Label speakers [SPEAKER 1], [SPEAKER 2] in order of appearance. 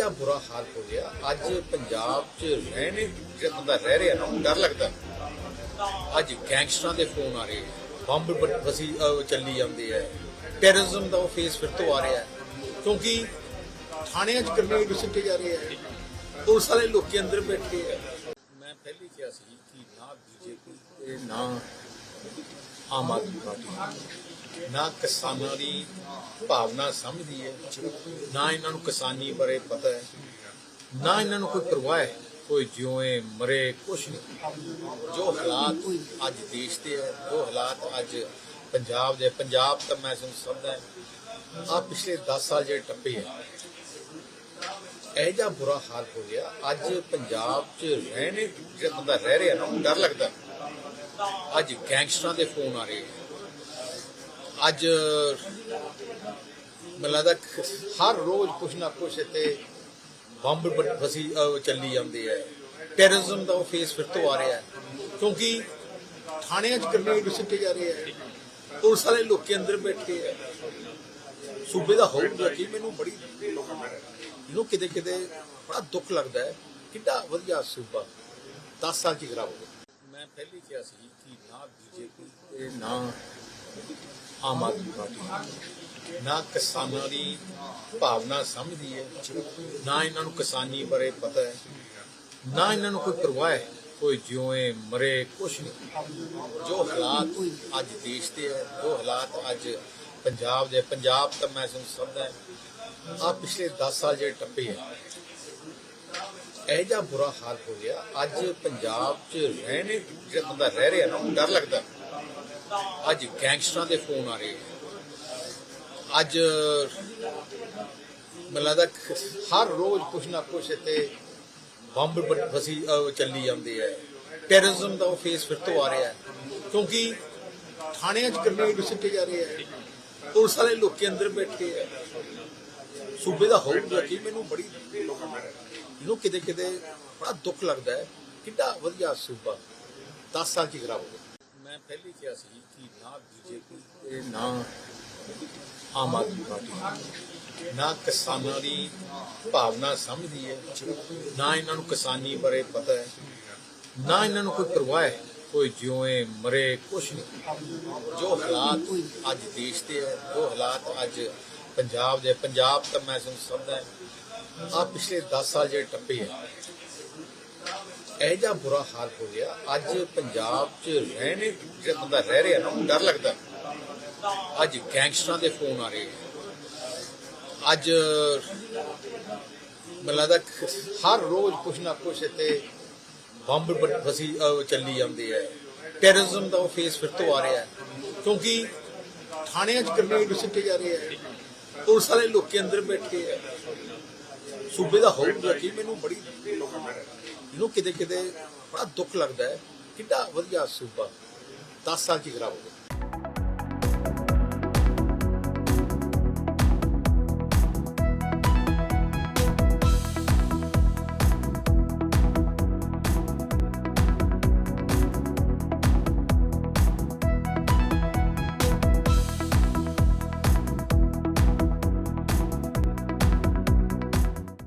[SPEAKER 1] ਇਹ ਬੁਰਾ ਹਾਲ ਹੋ ਗਿਆ। ਅੱਜ ਪੰਜਾਬ 'ਚ ਰਹਿਣੇ ਜਿਹੜਾ ਬੰਦਾ ਰਹਿ ਰਿਹਾ ਨਾ, ਡਰ ਲੱਗਦਾ। ਅੱਜ ਗੈਂਗਸਟਰਾਂ ਦੇ ਫੋਨ ਆ ਰਹੇ ਬੰਬ ਵਸੀ ਚੱਲੀ ਜਾਂਦੇ ਹੈ ਟੈਰਰਿਜ਼ਮ ਦਾ ਉਹ ਫੇਸ ਫਿਰ ਤੋਂ ਆ ਰਿਹਾ ਹੈ। ਕਿਉਂਕਿ ਥਾਣਿਆਂ 'ਚ ਗ੍ਰਨੇਡ ਸੁੱਟੇ ਜਾ ਰਹੇ ਹੈ ਪੁਲਿਸ ਵਾਲੇ ਲੋਕੀ ਅੰਦਰ ਬੈਠੇ ਹੈ ਮੈਂ ਪਹਿਲੀ ਕਿਹਾ ਸੀ ਕਿ ਨਾ ਬੀਜੇਪੀ ਤੇ ਨਾ ਆਮ ਆਦਮੀ ਪਾਰਟੀ। ਨਾ ਕਿਸਾਨਾਂ ਦੀ ਭਾਵਨਾ ਸਮਝਦੀ ਹੈ, ਨਾ ਇਹਨਾਂ ਨੂੰ ਕਿਸਾਨੀ ਬਾਰੇ ਪਤਾ ਹੈ, ਨਾ ਇਹਨਾਂ ਨੂੰ ਕੋਈ ਪਰਵਾਹ ਹੈ, ਕੋਈ ਜਿਉਏ ਮਰੇ ਕੁਛ ਨਹੀਂ ਜੋ ਹਾਲਾਤ ਅੱਜ ਦੇਸ਼ ਦੇ ਹੈ, ਜੋ ਹਾਲਾਤ ਅੱਜ ਪੰਜਾਬ ਦੇ ਪੰਜਾਬ ਤਾਂ ਮੈਂ ਤੁਹਾਨੂੰ ਸਮਝਦਾ ਹੈ ਆ ਪਿਛਲੇ 10 ਸਾਲ ਜਿਹੜੇ ਟੱਪੇ ਆ ਇਹ ਜਿਹਾ ਬੁਰਾ ਹਾਲ ਹੋ ਗਿਆ, ਅੱਜ ਪੰਜਾਬ 'ਚ ਰਹਿਣੇ, ਜਿਹੜਾ ਬੰਦਾ ਰਹਿ ਰਿਹਾ ਨਾ, ਡਰ ਲੱਗਦਾ ਅੱਜ ਗੈਂਗਸਟਰਾਂ ਦੇ ਫੋਨ ਆ ਰਹੇ ਆ। ਅੱਜ ਮੈਨੂੰ ਹਰ ਰੋਜ਼ ਕੁਛ ਨਾ ਕੁਛ ਇੱਥੇ ਬੰਬ ਬ- ਚੱਲੀ ਜਾਂਦੇ ਆ ਟੈਰਰਿਜ਼ਮ ਦਾ ਉਹ ਫੇਸ ਫਿਰ ਤੋਂ ਆ ਰਿਹਾ ਹੈ। ਕਿਉਂਕਿ ਥਾਣਿਆਂ 'ਚ ਗ੍ਰਨੇਡ ਸੁੱਟੇ ਜਾ ਰਹੇ ਆ ਪੁਲਿਸ ਵਾਲੇ ਲੋਕੀ ਅੰਦਰ ਬੈਠੇ ਆ ਸੂਬੇ ਦਾ ਹੋਊਗਾ ਕਿ ਮੈਨੂੰ ਬੜੀ ਇਹਨੂੰ ਕਿਤੇ ਕਿਤੇ ਬੜਾ ਦੁੱਖ ਲੱਗਦਾ ਹੈ। ਕਿੰਨਾ ਵਧੀਆ ਸੂਬਾ। 10 ਸਾਲ ਚ ਖਰਾਬ ਹੋ ਗਿਆ। ਮੈਂ ਪਹਿਲੀ ਕਿਹਾ ਸੀ ਕਿ ਨਾ ਬੀਜੇਪੀ ਤੇ ਨਾ ਆਮ ਆਦਮੀ ਪਾਰਟੀ ਨਾ। ਕਿਸਾਨਾਂ ਦੀ ਭਾਵਨਾ ਸਮਝਦੀ ਹੈ, ਨਾ ਇਹਨਾਂ ਨੂੰ ਕਿਸਾਨੀ ਬਾਰੇ ਪਤਾ ਹੈ, ਨਾ ਇਹਨਾਂ ਨੂੰ ਕੋਈ ਪਰਵਾਹ ਹੈ, ਕੋਈ ਜਿਉਏ ਮਰੇ ਕੁਛ ਨਹੀਂ। ਜੋ ਹਾਲਾਤ ਅੱਜ ਦੇਸ਼ ਦੇ ਹੈ, ਜੋ ਹਾਲਾਤ ਅੱਜ ਪੰਜਾਬ ਦੇ ਪੰਜਾਬ ਤਾਂ ਮੈਂ ਤੁਹਾਨੂੰ ਸਮਝਦਾ ਹੈ ਆ ਪਿਛਲੇ 10 ਸਾਲ ਜਿਹੜੇ ਟੱਪੇ ਹੈ, ਇਹ ਜਿਹਾ ਬੁਰਾ ਹਾਲ ਹੋ ਗਿਆ। ਅੱਜ ਪੰਜਾਬ 'ਚ ਰਹਿਣੇ ਜਿਹੜਾ ਬੰਦਾ ਰਹਿ ਰਿਹਾ ਨਾ, ਡਰ ਲੱਗਦਾ। ਅੱਜ ਗੈਂਗਸਟਰਾਂ ਦੇ ਫੋਨ ਆ ਰਹੇ ਆ। ਅੱਜ ਮੈਨੂੰ ਲੱਗਦਾ ਹਰ ਰੋਜ਼ ਕੁਛ ਨਾ ਕੁਛ ਇੱਥੇ ਬੰਬ ਫਸੀ ਚੱਲੀ ਜਾਂਦੇ ਆ। ਟੈਰਰਿਜ਼ਮ ਦਾ ਉਹ ਫੇਸ ਫਿਰ ਤੋਂ ਆ ਰਿਹਾ ਹੈ। ਕਿਉਂਕਿ ਥਾਣਿਆਂ 'ਚ ਗ੍ਰਨੇਡ ਸੁੱਟੇ ਜਾ ਰਹੇ ਆ। ਪੁਲਿਸ ਵਾਲੇ ਲੋਕੀ ਅੰਦਰ ਬੈਠੇ ਆ। ਸੂਬੇ ਦਾ ਹੋਊਗਾ ਕਿ? ਮੈਨੂੰ ਬੜੀ ਇਹਨੂੰ ਕਿਤੇ ਕਿਤੇ ਬੜਾ ਦੁੱਖ ਲੱਗਦਾ ਹੈ। ਕਿੰਨਾ ਵਧੀਆ ਸੂਬਾ। 10 ਸਾਲ ਚ ਖਰਾਬ ਹੋ ਗਿਆ। ਪਹਿਲੀ ਕਿਹਾ ਸੀ ਕਿ ਨਾ ਬੀਜੇਪੀ ਤੇ ਨਾ ਆਮ ਆਦਮੀ ਪਾਰਟੀ। ਨਾ ਕਿਸਾਨਾਂ ਦੀ ਭਾਵਨਾ ਸਮਝਦੀ ਹੈ, ਨਾ ਇਹਨਾਂ ਨੂੰ ਕਿਸਾਨੀ ਬਾਰੇ ਪਤਾ ਹੈ, ਨਾ ਇਹਨਾਂ ਨੂੰ ਕੋਈ ਪਰਵਾਹ ਹੈ, ਕੋਈ ਜਿਉਏ, ਮਰੇ, ਕੁਛ ਨਹੀਂ। ਜੋ ਹਾਲਾਤ ਅੱਜ ਦੇਸ਼ ਦੇ ਹੈ, ਜੋ ਹਾਲਾਤ ਅੱਜ ਪੰਜਾਬ ਦੇ ਪੰਜਾਬ ਤਾਂ ਮੈਂ ਤੁਹਾਨੂੰ ਸਮਝਦਾ ਹੈ ਆ ਪਿਛਲੇ 10 ਸਾਲ ਜਿਹੜੇ ਟੱਪੇ ਹੈ ਇਹ ਜਿਹਾ ਬੁਰਾ ਹਾਲ ਹੋ ਗਿਆ। ਅੱਜ ਪੰਜਾਬ 'ਚ ਰਹਿਣੇ ਜਿਹੜਾ ਬੰਦਾ ਰਹਿ ਰਿਹਾ ਨਾ ਉਹਨੂੰ ਡਰ ਲੱਗਦਾ। ਅੱਜ ਗੈਂਗਸਟਰਾਂ ਦੇ ਫੋਨ ਆ ਰਹੇ ਅੱਜ ਮੈਨੂੰ ਲੱਗਦਾ ਹਰ ਰੋਜ਼ ਕੁਛ ਨਾ ਕੁਛ ਇੱਥੇ ਬੰਬ ਫਸੀ ਚੱਲੀ ਜਾਂਦੇ ਹੈ। ਟੈਰਰਿਜ਼ਮ ਦਾ ਉਹ ਫੇਸ ਫਿਰ ਤੋਂ ਆ ਰਿਹਾ ਹੈ। ਕਿਉਂਕਿ ਥਾਣਿਆਂ 'ਚ ਗ੍ਰਨੇਡ ਸਿੱਟੇ ਜਾ ਰਹੇ ਹੈ। ਪੁਲਿਸ ਵਾਲੇ ਲੋਕ ਅੰਦਰ ਬੈਠੇ ਹੈ। ਸੂਬੇ ਦਾ ਹੋਊਗਾ ਕਿ ਮੈਨੂੰ ਬੜੀ ਇਹਨੂੰ ਕਿਤੇ ਕਿਤੇ ਬੜਾ ਦੁੱਖ ਲੱਗਦਾ ਹੈ ਕਿੰਨਾ ਵਧੀਆ ਸੂਬਾ 10 ਸਾਲ ਚ ਖਰਾਬ ਹੋ ਗਿਆ।